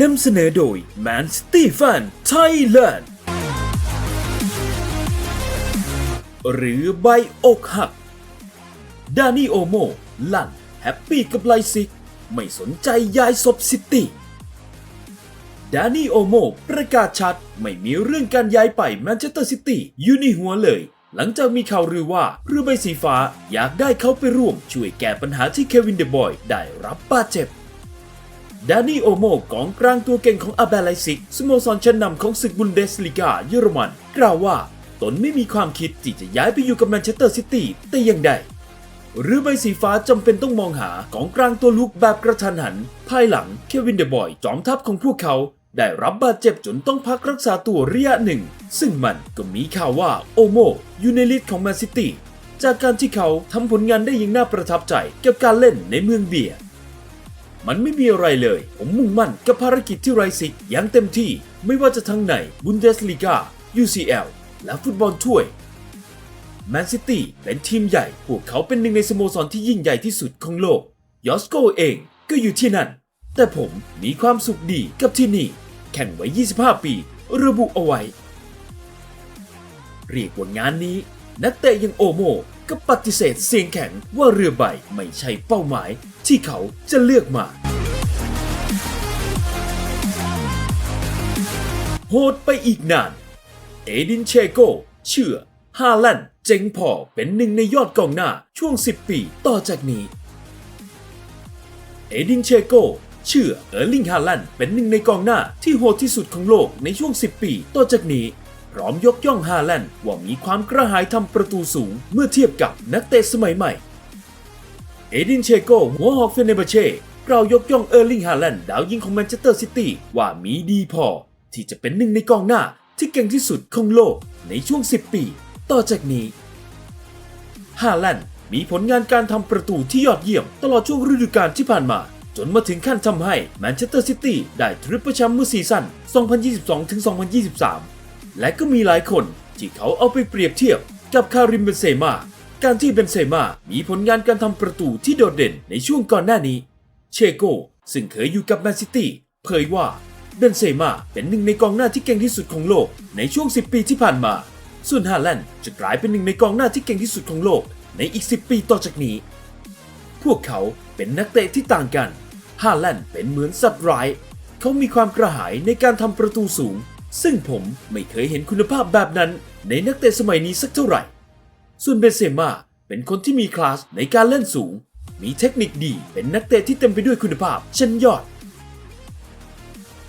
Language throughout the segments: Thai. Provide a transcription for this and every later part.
นำเสนอโดย Man City Fan Thailand หรือใบอกหัก ดานี่โอโม ลั่น แฮปปี้กับไลซิก ไม่สนใจยายศพซิตี้ ดานี่โอโม ประกาศชัด ไม่มีเรื่องการย้ายไปแมนเชสเตอร์ซิตี้อยู่ในหัวเลย หลังจากมีข่าวลือว่าเรือใบสีฟ้าอยากได้เขาไปร่วมช่วยแก้ปัญหาที่เควินเดบอยได้รับบาดเจ็บ ดานี่โอโมกองกลางตัวเก่งของอาเบลไลซิกสโมสรชั้นนำของศึกบุนเดสลีกาเยอรมัน กล่าวว่า ตนไม่มีความคิดที่จะย้ายไปอยู่กับแมนเชสเตอร์ซิตี้แต่อย่างใดหรือใบสีฟ้าจำเป็นต้องมองหากองกลางตัวลุกแบบกระทันหัน ภายหลังเควินเดบอย จอมทัพของพวกเขา ได้รับบาดเจ็บจนต้องพักรักษาตัวระยะหนึ่ง ซึ่งมันก็มีข่าวว่าโอโมอยู่ในลิสต์ของแมนซิตี้จากการที่เขาทำผลงานได้อย่างน่าประทับใจกับการเล่นในเมืองเบียร์ มันไม่มีอะไรเลย ผมมุ่งมั่นกับภารกิจที่ไรซิกอย่างเต็มที่ไม่ว่าจะทั้งในบุนเดสลีกา UCL และฟุตบอลถ้วยแมนซิตี้เป็นทีมใหญ่ พวกเขาเป็นหนึ่งในสโมสรที่ยิ่งใหญ่ที่สุดของโลก ยอสโกเองก็อยู่ที่นั่น แต่ผมมีความสุขดีกับที่นี่ แข่งไว้ 25 ปี ระบุเอาไว้ เรียกว่างานนี้ นักเตะยังโอโม ก็ปฏิเสธเสียงแข็งว่าเรือใบไม่ใช่เป้าหมายที่เขาจะเลือกมา โหดไปอีกนาน เอดินเชโก เชื่อฮาแลนด์เจ๋งพอเป็นหนึ่งในยอดกองหน้าช่วง 10 ปีต่อจากนี้ เอดินเชโก เชื่อเออร์ลิงฮาแลนด์เป็นหนึ่งในกองหน้าที่โหดที่สุดของโลกในช่วง 10 ปีต่อจากนี้ ร้อมยกย่องฮาแลนด์ว่ามีความกระหายทำประตูสูงเมื่อเทียบกับนักเตะสมัยใหม่ เอดินเชโกหัวหอกเฟเนเบเช่กล่าวยกย่องเออร์ลิงฮาแลนด์ดาวยิงของแมนเชสเตอร์ซิตี้ว่ามีดีพอ ที่จะเป็นหนึ่งในกองหน้าที่เก่งที่สุดของโลกในช่วง 10 ปี ต่อจากนี้ฮาแลนด์มีผลงานการทำประตูที่ยอดเยี่ยมตลอดช่วงฤดูกาลที่ผ่านมา จนมาถึงขั้นทำให้แมนเชสเตอร์ซิตี้ได้ทริปเปิลแชมป์เมื่อซีซั่น 2022-2023 และก็มีหลายคนที่เขาเอาไปเปรียบเทียบกับคาริมเบนเซมาการที่เบนเซมามีผลงานการทำประตูที่โดดเด่นในช่วงก่อนหน้านี้ เชโกซึ่งเคยอยู่กับแมนซิตี้เผยว่าเบนเซมาเป็นหนึ่งในกองหน้าที่เก่งที่สุดของโลกในช่วง 10 ปีที่ผ่านมา ส่วนฮาแลนด์จะกลายเป็นหนึ่งในกองหน้าที่เก่งที่สุดของโลกในอีก 10 ปีต่อจากนี้ พวกเขาเป็นนักเตะที่ต่างกันฮาแลนด์เป็นเหมือนสัตว์ร้าย เขามีความกระหายในการทำประตูสูง ซึ่งผมไม่เคยเห็นคุณภาพแบบนั้นในนักเตะสมัยนี้สักเท่าไหร่ ส่วนเบนเซม่าเป็นคนที่มีคลาสในการเล่นสูง มีเทคนิคดี เป็นนักเตะที่เต็มไปด้วยคุณภาพชั้นยอด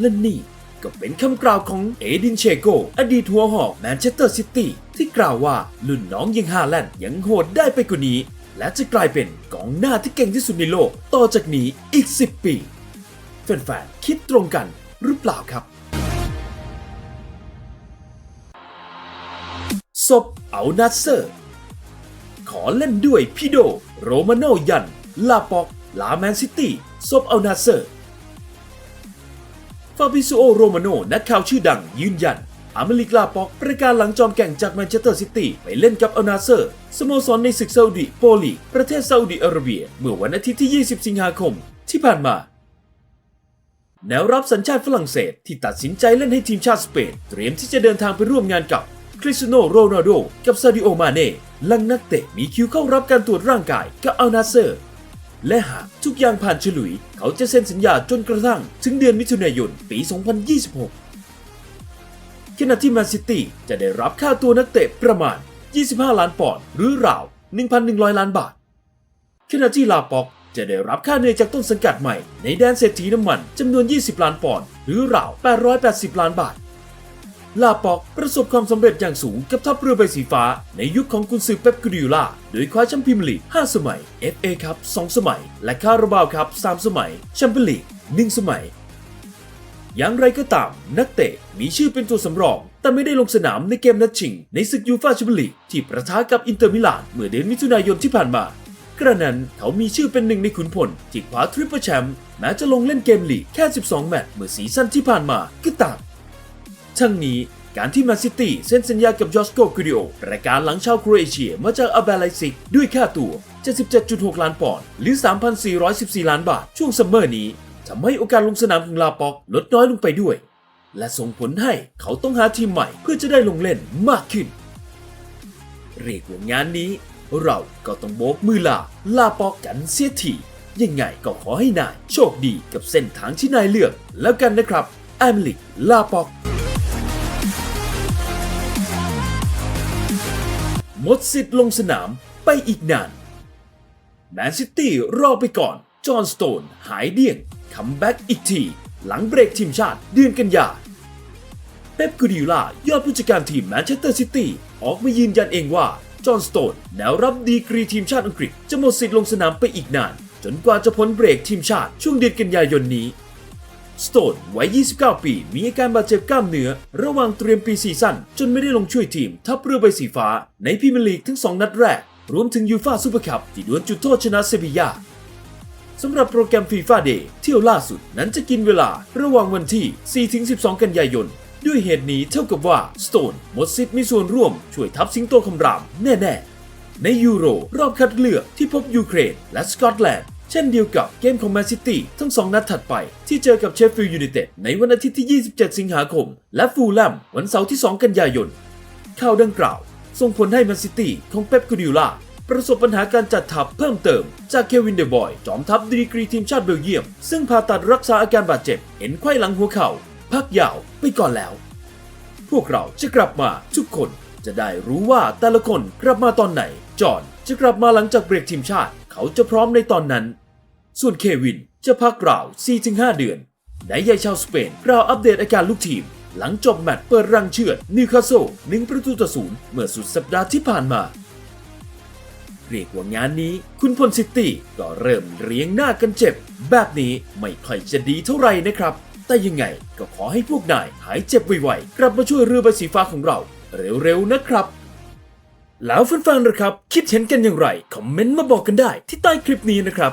และนี่ก็เป็นคำกล่าวของเอดินเชโก อดีตหัวหอกแมนเชสเตอร์ซิตี้ที่กล่าวว่ารุ่นน้องยังฮาแลนด์ยังโหดได้ไปกว่านี้ และจะกลายเป็นกองหน้าที่เก่งที่สุดในโลก ต่อจากนี้อีก 10 ปี แฟนๆคิดตรงกันหรือเปล่าครับ ศพเอานัสเซอร์ ขอเล่นด้วยพี่โด โรมาโนยัน ลาปอก ลาแมนซิตี้ศพเอานัสเซอร์ ฟาบิซูโอ โรมาโน นักข่าวชื่อดังยืนยันอาเมริกลาปอก ประกาศหลังจอมแก่งจากแมนเชสเตอร์ซิตี้ไปเล่นกับอัลนาเซอร์ สโมสรในศึกซาอุดิโปรลีกประเทศซาอุดิอาระเบีย เมื่อวันอาทิตย์ที่ 20 สิงหาคม ที่ผ่านมาแนวรับสัญชาติฝรั่งเศสที่ตัดสินใจเล่นให้ทีมชาติสเปนเตรียมที่จะเดินทางไปร่วมงานกับ คริสตียโนโรนัลโดกับซาดิโอมาเน่ลังนักเตะมีคิวเข้ารับการตรวจร่างกายกับอัลนาเซอร์ และหากทุกอย่างผ่านฉลุย เขาจะเซ็นสัญญาจนกระทั่ง ถึงเดือนมิถุนายนปี 2026 ขณะที่แมนซิตี้จะได้รับค่าตัวนักเตะประมาณ 25 ล้านปอนด์หรือราว 1,100 ล้านบาท ขณะที่ลาป็อกจะได้รับค่าเหนื่อยจากต้นสังกัดใหม่ในแดนเศรษฐีน้ำมันจำนวน 20 ล้านปอนด์หรือราว 880 ล้านบาท ลาปอกประสบความสำเร็จอย่างสูงกับทัพเรือใบสีฟ้า ในยุคของกุนซือเป๊ปกูดิโอลาโดยคว้าแชมป์พรีเมียร์ลีก 5 สมัย FA คัพ2สมัย และคาราบาวคัพ3สมัย แชมเปี้ยนลีก 1 สมัย อย่างไรก็ตาม นักเตะมีชื่อเป็นตัวสำรอง แต่ไม่ได้ลงสนามในเกมนัดชิง ในศึกยูฟ่าแชมเปี้ยนลีกที่ประทะกับอินเตอร์มิลานเมื่อเดือนมิถุนายนที่ผ่านมากระนั้นเขามีชื่อเป็นหนึ่งในขุนพลที่คว้าทริปเปิลแชมป์แม้จะลงเล่นเกมลีกแค่ 12 แมตช์เมื่อซีซั่นที่ผ่านมาก็ตาม ทั้งนี้การที่แมนซิตี้เซ็นสัญญากับยอสโกกิริโอรายการหลังชาวโครเอเชียมาจากอาเบลไลซิก ด้วยค่าตัว 77.6 ล้านปอนด์หรือ 3,414 ล้านบาท ช่วงซัมเมอร์นี้ทำให้โอกาสลงสนามของลาปอกลดน้อยลงไปด้วย และส่งผลให้เขาต้องหาทีมใหม่เพื่อจะได้ลงเล่นมากขึ้น เรียกว่างานนี้ เราก็ต้องโบกมือลาลาปอกกันเสียทียังไงก็ขอให้นายโชคดีกับเส้นทางที่นายเลือก แล้วกันนะครับแอมลิกลาปอก หมดสิทธิ์ลงสนามไปอีกนานแมนซิตี้รอไปก่อน จอห์นสโตนหายเดี่ยงคัมแบ็กอีกที หลังเบรกทีมชาติเดือนกันยาเป๊ปกูดิโอลายอดผู้จัดการทีมแมนเชสเตอร์ซิตี้ออกมายืนยันเองว่า จอห์นสโตนแนวรับดีกรีทีมชาติอังกฤษ จะหมดสิทธิ์ลงสนามไปอีกนาน จนกว่าจะพ้นเบรกทีมชาติช่วงเดือนกันยายนนี้ สโตนวัย 29 ปี มีอาการบาดเจ็บกล้ามเนื้อ ระหว่างเตรียมปีซีซั่นจนไม่ได้ลงช่วยทีม ทัพเรือใบสีฟ้า ในพรีเมียร์ลีกทั้ง 2 นัดแรก รวมถึงยูฟ่าซูเปอร์คัพที่ดวลจุดโทษชนะเซบียาสำหรับโปรแกรมฟีฟ่าเดย์เที่ยวล่าสุดนั้นจะกินเวลาระหว่างวันที่ 4-12 กันยายน ด้วยเหตุนี้เท่ากับว่าสโตนหมดสิทธิ์มีส่วนร่วมช่วยทัพสิงโตคำรามแน่ ๆ ในยูโรรอบคัดเลือกที่พบยูเครนและสกอตแลนด์ ช่นเดียวกับเกมของแมนซิตี้ทั้งสองนัดถัดไปที่เจอกับเชฟฟิลด์ยูไนเต็ดในวันอาทิตย์ที่ 27 สิงหาคม และฟูลแลมวันเสาร์ที่ 2 กันยายน ข่าวดังกล่าว ส่งผลให้แมนซิตี้ของเป๊ปกูดิโอลาประสบปัญหาการจัดทัพเพิ่มเติม จากเควินเดบอย จอมทัพดีกรีทีมชาติเบลเยียม ซึ่งผ่าตัดรักษาอาการบาดเจ็บ เห็นไขว้หลังหัวเข่า พักยาวไปก่อนแล้ว พวกเราจะกลับมาทุกคนจะได้รู้ว่าแต่ละคนกลับมาตอนไหน จอห์นจะกลับมาหลังจากเบรกทีมชาติ เขาจะพร้อมในตอนนั้น ส่วนเควินจะพักราว 4-5 เดือนนายใหญ่ชาวสเปนกล่าวอัปเดตอาการลูกทีม หลังจบแมตช์เปิดรังเชือดนิวคาสเซิลหนึ่งประตูต่อศูนย์เมื่อสุดสัปดาห์ที่ผ่านมา เรียกว่างานนี้คุณพลซิตี้ก็เริ่มเรียงหน้ากันเจ็บ แบบนี้ไม่ค่อยจะดีเท่าไหร่นะครับ แต่ยังไงก็ขอให้พวกนายหายเจ็บไวๆ กลับมาช่วยเรือใบสีฟ้าของเรา เร็วๆนะครับแล้วแฟนๆนะครับ คิดเห็นกันอย่างไร คอมเมนต์มาบอกกันได้ที่ใต้คลิปนี้นะครับ